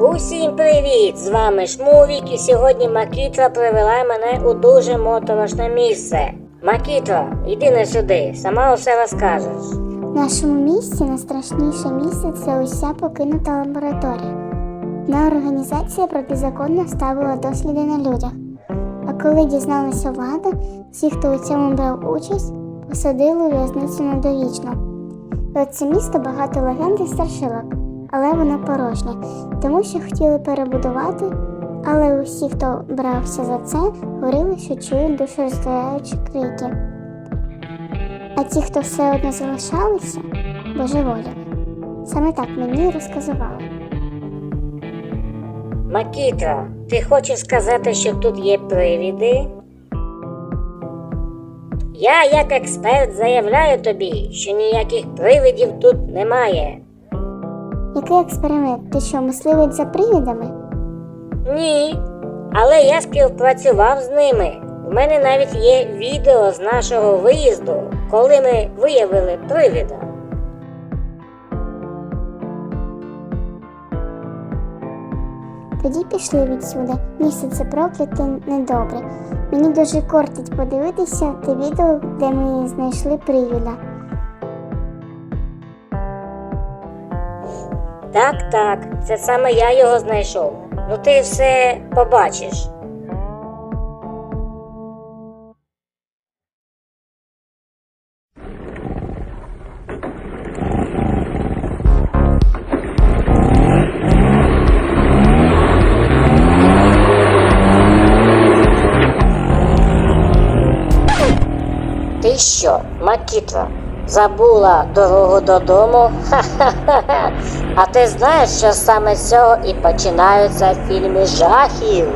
Усім привіт! З вами Шмувік і сьогодні Макітра привела мене у дуже моторошне місце. Макітро, іди не сюди, сама усе розкажеш. В нашому місті найстрашніше місце це уся покинута лабораторія. Одна організація протизаконно ставила досліди на людях. А коли дізналася влада, всі, хто у цьому брав участь, посадили у в'язницю надовічно. Про це місто багато легенд і страшилок, але воно порожнє, тому що хотіли перебудувати, але усі, хто брався за це, говорили, що чують душероздираючі крики. А ті, хто все одно залишалися, божеволіли. Саме так мені розказували. Макітро, ти хочеш сказати, що тут є привіди? Я, як експерт, заявляю тобі, що ніяких привидів тут немає. Який експеримент? Ти що, мисливець за привідами? Ні. Але я співпрацював з ними. У мене навіть є відео з нашого виїзду, коли ми виявили привіда. Тоді пішли відсюди. Місце це прокляте недобре. Мені дуже кортить подивитися те відео, де ми знайшли привіда. Так, так, це саме я його знайшов. Ну ти все побачиш. Ти забула дорогу додому? Ха-ха-ха. А ти знаєш, що саме з цього і починаються фільми жахів?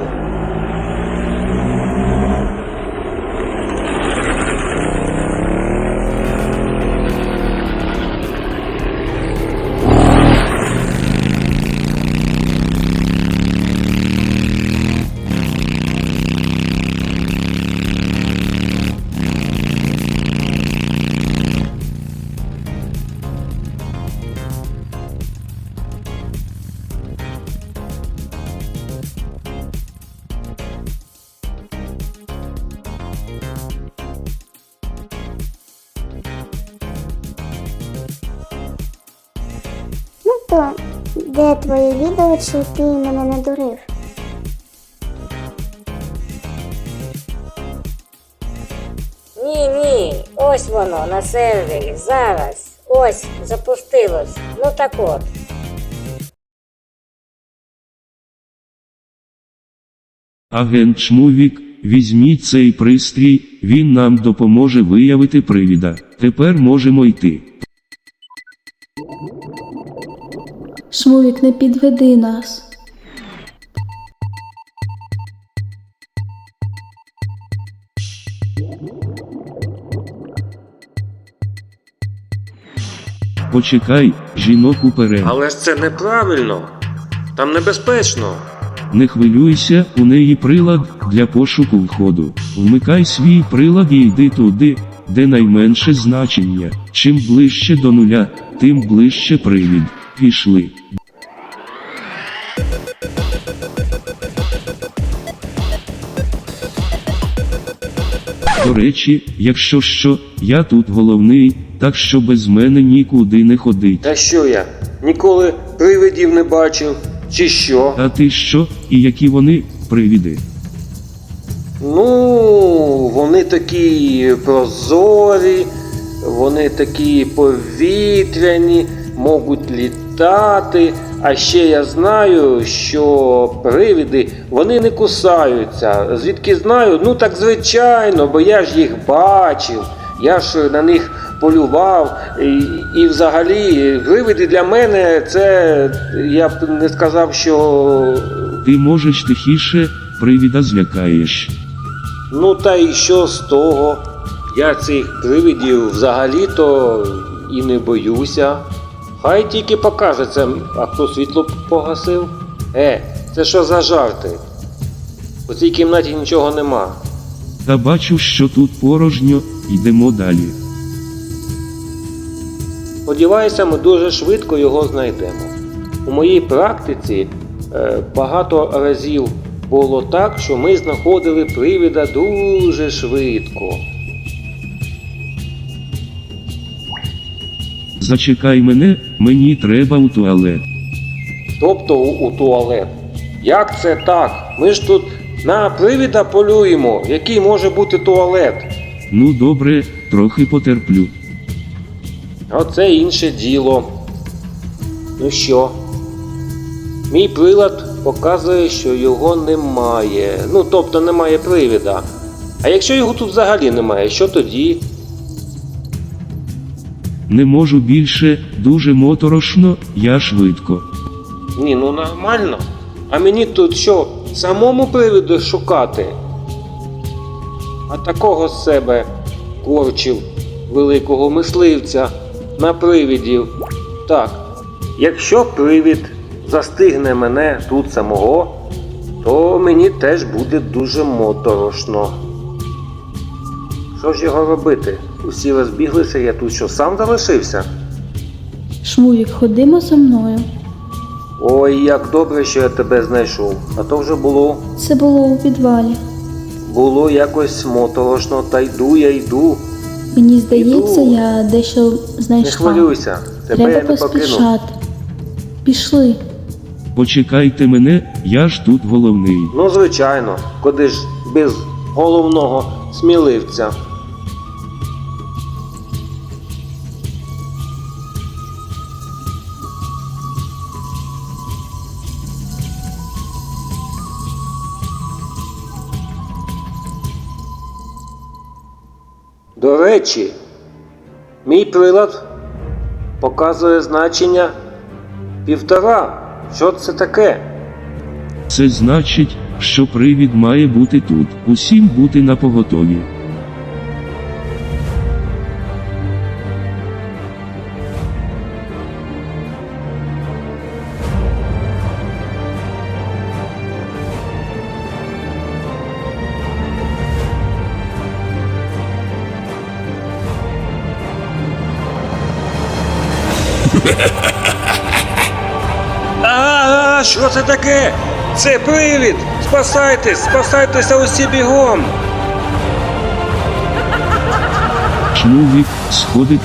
Ну де твоє відео, чи ти мене надурив? Ні, ні, ось воно на сервері, зараз. Ось, запустилось. Ну так от. Агент Шмувік, візьміть цей пристрій, він нам допоможе виявити привіда. Тепер можемо йти. Шмувік, не підведи нас. Почекай, жінок уперед. Але ж це неправильно. Там небезпечно. Не хвилюйся, у неї прилад для пошуку входу. Вмикай свій прилад і йди туди, де найменше значення. Чим ближче до нуля, тим ближче привід. Пішли. До речі, якщо що, я тут головний, так що без мене нікуди не ходить. Та що я? Ніколи привидів не бачив. Чи що? А ти що, і які вони привіди? Ну, вони такі прозорі, вони такі повітряні, можуть літати. А ще я знаю, що привиди вони не кусаються. Звідки знаю? Ну так звичайно, бо я ж їх бачив, я ж на них полював. І, і взагалі, привиди для мене це я б не сказав, що Ти можеш тихіше, привіда злякаєш. Ну та і що з того? Я цих привидів взагалі-то і не боюся. Хай тільки покаже це, а хто світло погасив. Е, це що за жарти? У цій кімнаті нічого нема. Та бачу, що тут порожньо, йдемо далі. Сподіваюся, ми дуже швидко його знайдемо. У моїй практиці Е, багато разів було так, що ми знаходили привіда дуже швидко. Зачекай мене, мені треба у туалет. Тобто у, у туалет. Як це так? Ми ж тут на привіда полюємо, який може бути туалет. Ну добре, трохи потерплю. Оце інше діло. Ну що? Мій прилад показує, що його немає. Ну, тобто немає привіда. А якщо його тут взагалі немає, що тоді? Не можу більше, дуже моторошно, я швидко. Ні, ну нормально. А мені тут що, самому привіду шукати? А такого з себе корчив великого мисливця на привідів. Так, якщо привід застигне мене тут самого, то мені теж буде дуже моторошно. Що ж його робити? Усі розбіглися, я тут що сам залишився? Шмувік, ходимо за мною. Ой, як добре, що я тебе знайшов. А то вже було Це було у підвалі. Було якось моторошно, та йду я йду. Мені здається, Іду. я дещо Не хвилюйся, тебе я Треба не покину. поспішати. Пішли. Почекайте мене, я ж тут головний. Ну, звичайно, куди ж без головного сміливця. До речі, мій прилад показує значення півтора. Що це таке? Це значить, що привід має бути тут. Усім бути на поготові. А, що це таке? Це привід! Спасайтесь! Спасайтеся усі бігом! Чоловік сходи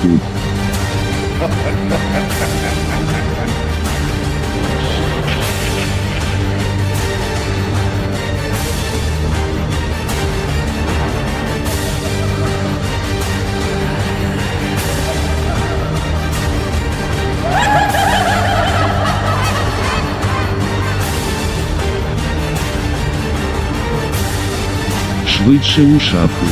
Швидше у шафу.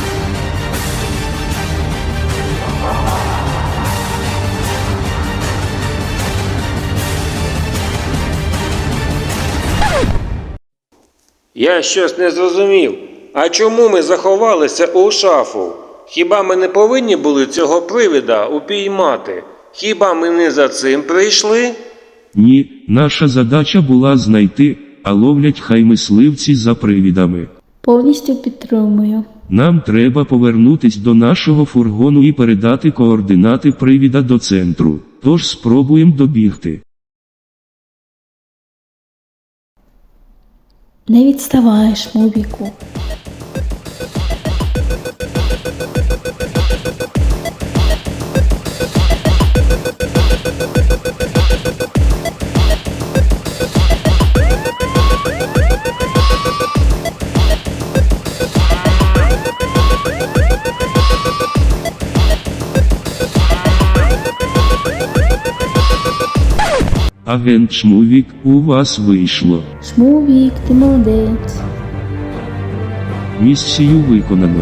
Я щось не зрозумів. А чому ми заховалися у шафу? Хіба ми не повинні були цього привіда упіймати? Хіба ми не за цим прийшли? Ні, наша задача була знайти, а ловлять хай мисливці за привідами. Повністю підтримую. Нам треба повернутись до нашого фургону і передати координати привіда до центру. Тож спробуємо добігти. Не відставаєш, Шмувіку. Агент Шмувік, у вас вийшло. Шмувік, ти молодець. Місію виконано.